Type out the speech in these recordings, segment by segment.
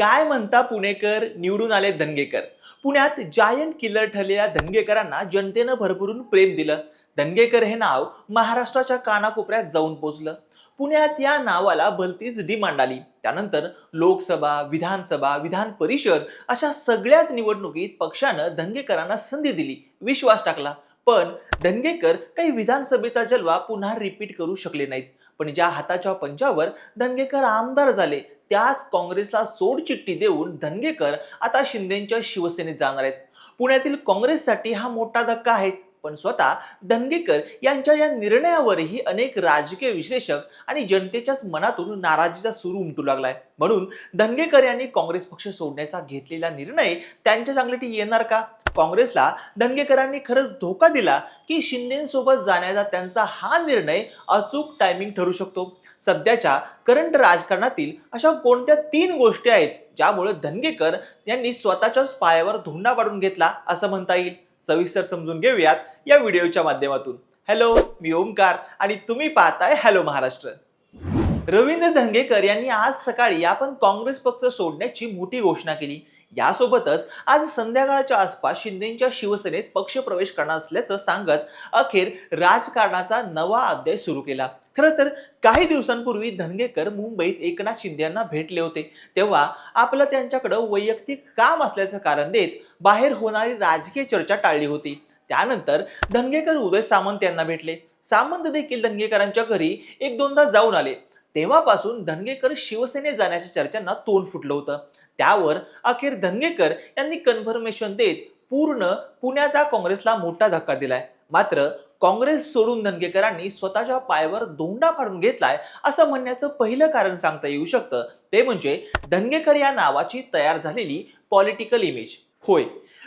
काय म्हणता पुणेकर? निवडून आले धनगेकर. पुण्यात जायंट किलर ठरलेल्या धनगेकरांना जनतेनं भरभरून प्रेम दिलं. धनगेकर हे नाव महाराष्ट्राच्या कानाकोपऱ्यात जाऊन पोचलं. पुण्यात या नावाला भलतीच डिमांड आली. त्यानंतर लोकसभा विधानसभा विधान परिषद अशा सगळ्याच निवडणुकीत पक्षानं धनगेकरांना संधी दिली. विश्वास टाकला. पण धनगेकर काही विधानसभेचा जलवा पुन्हा रिपीट करू शकले नाहीत. पण ज्या हाताच्या पंजावर धनगेकर आमदार झाले त्याच काँग्रेसला सोडचिठ्ठी देऊन धनगेकर आता शिंदेच्या शिवसेनेत जाणार आहेत. पुण्यातील काँग्रेससाठी हा मोठा धक्का आहेच पण स्वतः धनगेकर यांच्या या निर्णयावरही अनेक राजकीय विश्लेषक आणि जनतेच्याच मनातून नाराजीचा सूर उमटू लागलाय. म्हणून धनगेकर यांनी काँग्रेस पक्ष सोडण्याचा घेतलेला निर्णय त्यांच्या चांगल्यासाठी येणार का? काँग्रेसला दंगेकरांनी खरंच धोका दिला की शिंदेसोबत जाण्याचा त्यांचा हा निर्णय अचूक टायमिंग ठरू शकतो. सध्याच्या करंट राजकारणातील अशा कोणत्या तीन गोष्टी आहेत ज्यामुळे धनगेकर यांनी स्वतःच्याच पायावर धोंडा पाडून घेतला असं म्हणता येईल? सविस्तर समजून घेऊयात या व्हिडिओच्या माध्यमातून. हॅलो मी ओमकार आणि तुम्ही पाहताय हॅलो महाराष्ट्र. रवींद्र धंगेकर यांनी आज सकाळी आपण काँग्रेस पक्ष सोडण्याची मोठी घोषणा केली. यासोबतच आज संध्याकाळच्या आसपास शिंदेच्या शिवसेनेत पक्ष प्रवेश करणार असल्याचं सांगत अखेर राजकारणाचा नवा अध्याय सुरू केला. खरं तर काही दिवसांपूर्वी धनगेकर मुंबईत एकनाथ शिंदे यांना भेटले होते. तेव्हा आपलं त्यांच्याकडं वैयक्तिक काम असल्याचं कारण देत बाहेर होणारी राजकीय चर्चा टाळली होती. त्यानंतर धनगेकर उदय सामंत यांना भेटले. सामंत देखील धनगेकरांच्या घरी एक दोनदा जाऊन आले. तेव्हापासून धनगेकर शिवसेनेत जाण्याच्या चर्चांना तोंड फुटलं होतं. त्यावर अखेर धनगेकर यांनी कन्फर्मेशन देत पूर्ण पुण्याचा काँग्रेसला मोठा धक्का दिलाय. मात्र काँग्रेस सोडून धनगेकरांनी स्वतःच्या पायावर दोंडा फाडून घेतलाय असं म्हणण्याचं पहिलं कारण सांगता येऊ शकतं. ते म्हणजे धनगेकर या नावाची तयार झालेली पॉलिटिकल इमेज होय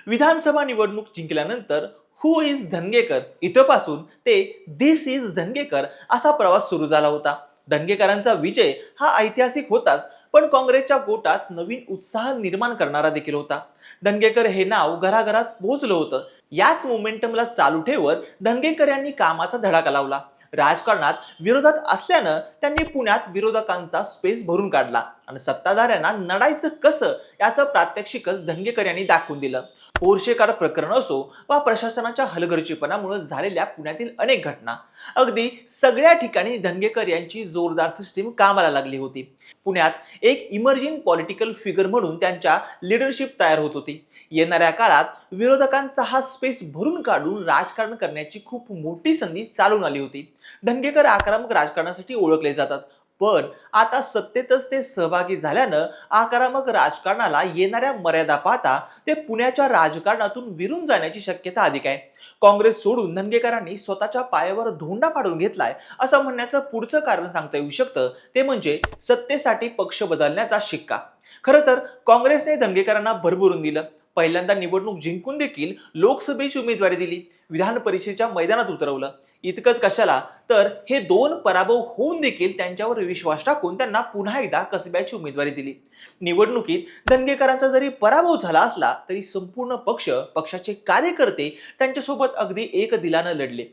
विधानसभा निवडणूक जिंकल्यानंतर हु इज धनगेकर? इथंपासून ते दिस इज धनगेकर असा प्रवास सुरू झाला होता. धनगेकरांचा विजय हा ऐतिहासिक होताच पण काँग्रेसच्या गोटात नवीन उत्साह निर्माण करणारा देखील होता. धनगेकर हे नाव घराघरात पोहोचलं होतं. याच मोमेंटमला चालू ठेवत धनगेकर यांनी कामाचा धडाका लावला. राजकारणात विरोधात असल्यानं त्यांनी पुण्यात विरोधकांचा स्पेस भरून काढला. आणि सत्ताधाऱ्यांना नडायचं कसं याचं प्रात्यक्षिकच धनगेकर यांनी दाखवून दिलं. पोरशेकार प्रकरण असो वा प्रशासनाच्या हलगर्जीपणामुळे झालेल्या पुण्यातील अनेक घटना. अगदी सगळ्या ठिकाणी धनगेकर यांची जोरदार सिस्टीम कामाला लागली होती. पुण्यात एक इमर्जिंग पॉलिटिकल फिगर म्हणून त्यांच्या लिडरशिप तयार होत होती. येणाऱ्या काळात विरोधकांचा हा स्पेस भरून काढून राजकारण करण्याची खूप मोठी संधी चालून आली होती. धनगेकर आक्रमक राजकारणासाठी ओळखले जातात. पण आता सत्तेतच ते सहभागी झाल्यानं आक्रमक राजकारणाला येणाऱ्या मर्यादा पाहता ते पुण्याच्या राजकारणातून विरून जाण्याची शक्यता अधिक आहे. काँग्रेस सोडून धनगेकरांनी स्वतःच्या पायावर धोंडा पाडून घेतलाय असं म्हणण्याचं पुढचं कारण सांगता येऊ शकतं ते म्हणजे सत्तेसाठी पक्ष बदलण्याचा शिक्का. खरं तर काँग्रेसने धनगेकरांना भरभरून दिलं. पहिल्यांदा निवडणूक जिंकून देखील लोकसभेची उमेदवारी दिली. विधान परिषदेच्या मैदानात उतरवलं. इतकंच कशाला? तर हे दोन पराभव होऊन देखील त्यांच्यावर विश्वास टाकून त्यांना पुन्हा एकदा कसब्याची उमेदवारी दिली. निवडणुकीत दंगेकरांचा जरी पराभव झाला असला तरी संपूर्ण पक्ष पक्षाचे कार्यकर्ते त्यांच्यासोबत अगदी एक दिलानं लढले.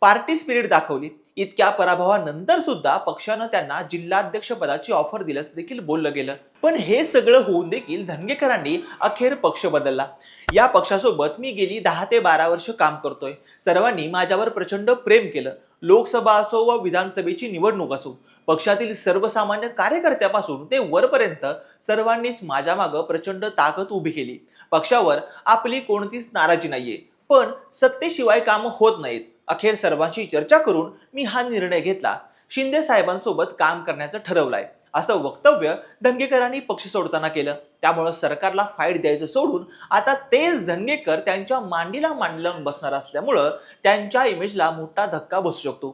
पार्टी स्पिरिट दाखवली. इतक्या पराभवानंतर सुद्धा पक्षानं त्यांना जिल्हाध्यक्ष पदाची ऑफर दिल्याचं देखील बोललं गेलं. पण हे सगळं होऊन देखील धनगेकरांनी अखेर पक्ष बदलला. या पक्षासोबत मी गेली दहा ते बारा वर्ष काम करतोय. सर्वांनी माझ्यावर प्रचंड प्रेम केलं. लोकसभा असो वा विधानसभेची निवडणूक असो पक्षातील सर्वसामान्य कार्यकर्त्यापासून ते वरपर्यंत सर्वांनीच माझ्या मागं प्रचंड ताकद उभी केली. पक्षावर आपली कोणतीच नाराजी नाहीये. पण सत्तेशिवाय कामं होत नाहीत. अखेर सर्वांशी चर्चा करून मी हा निर्णय घेतला. शिंदे साहेबांसोबत काम करण्याचं ठरवलंय. असं वक्तव्य धनगेकरांनी पक्ष सोडताना केलं. त्यामुळं सरकारला फाईट द्यायचं सोडून आता तेच धनगेकर त्यांच्या मांडीला मांडी लावून बसणार असल्यामुळं त्यांच्या इमेजला मोठा धक्का बसू शकतो.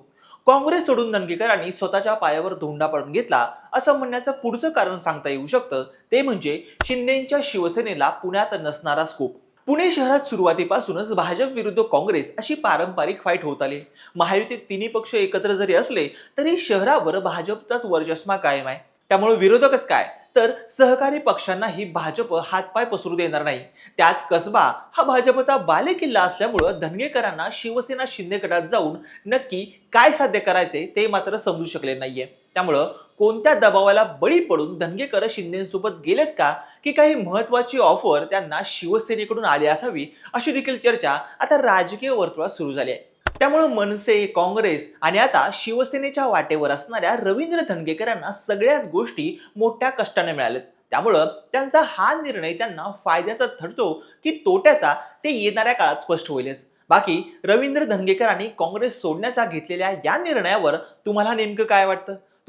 काँग्रेस सोडून दंगेकरांनी स्वतःच्या पायावर धोंडा पाडून घेतला असं म्हणण्याचं पुढचं कारण सांगता येऊ शकतं. ते म्हणजे शिंदेच्या शिवसेनेला पुण्यात नसणारा स्कोप पुणे शहरात सुरुवातीपासूनच भाजप विरुद्ध काँग्रेस अशी पारंपरिक फाईट होत आली. महायुतीत तिन्ही पक्ष एकत्र जरी असले तरी शहरावर भाजपचाच वर्चस्मा कायम आहे. त्यामुळे विरोधकच काय? तर सहकारी पक्षांनाही भाजप हातपाय पसरू देणार नाही. त्यात कसबा हा भाजपचा बालेकिल्ला असल्यामुळं धनगेकरांना शिवसेना शिंदे गटात जाऊन नक्की काय साध्य करायचे ते मात्र समजू शकले नाहीये. त्यामुळं कोणत्या दबावाला बळी पडून धनगेकर शिंदेसोबत गेलेत का? की काही महत्वाची ऑफर त्यांना शिवसेनेकडून आली असावी? अशी देखील चर्चा आता राजकीय वर्तुळात सुरू झाली आहे. त्यामुळे मनसे काँग्रेस आणि आता शिवसेनेच्या वाटेवर असणाऱ्या रवींद्र धनगेकरांना सगळ्याच गोष्टी मोठ्या कष्टाने मिळाल्यात. त्यामुळं त्यांचा हा निर्णय त्यांना फायद्याचा ठरतो की तोट्याचा ते येणाऱ्या काळात स्पष्ट होईलच. बाकी रवींद्र धनगेकरांनी काँग्रेस सोडण्याचा घेतलेल्या या निर्णयावर तुम्हाला नेमकं काय वाटतं?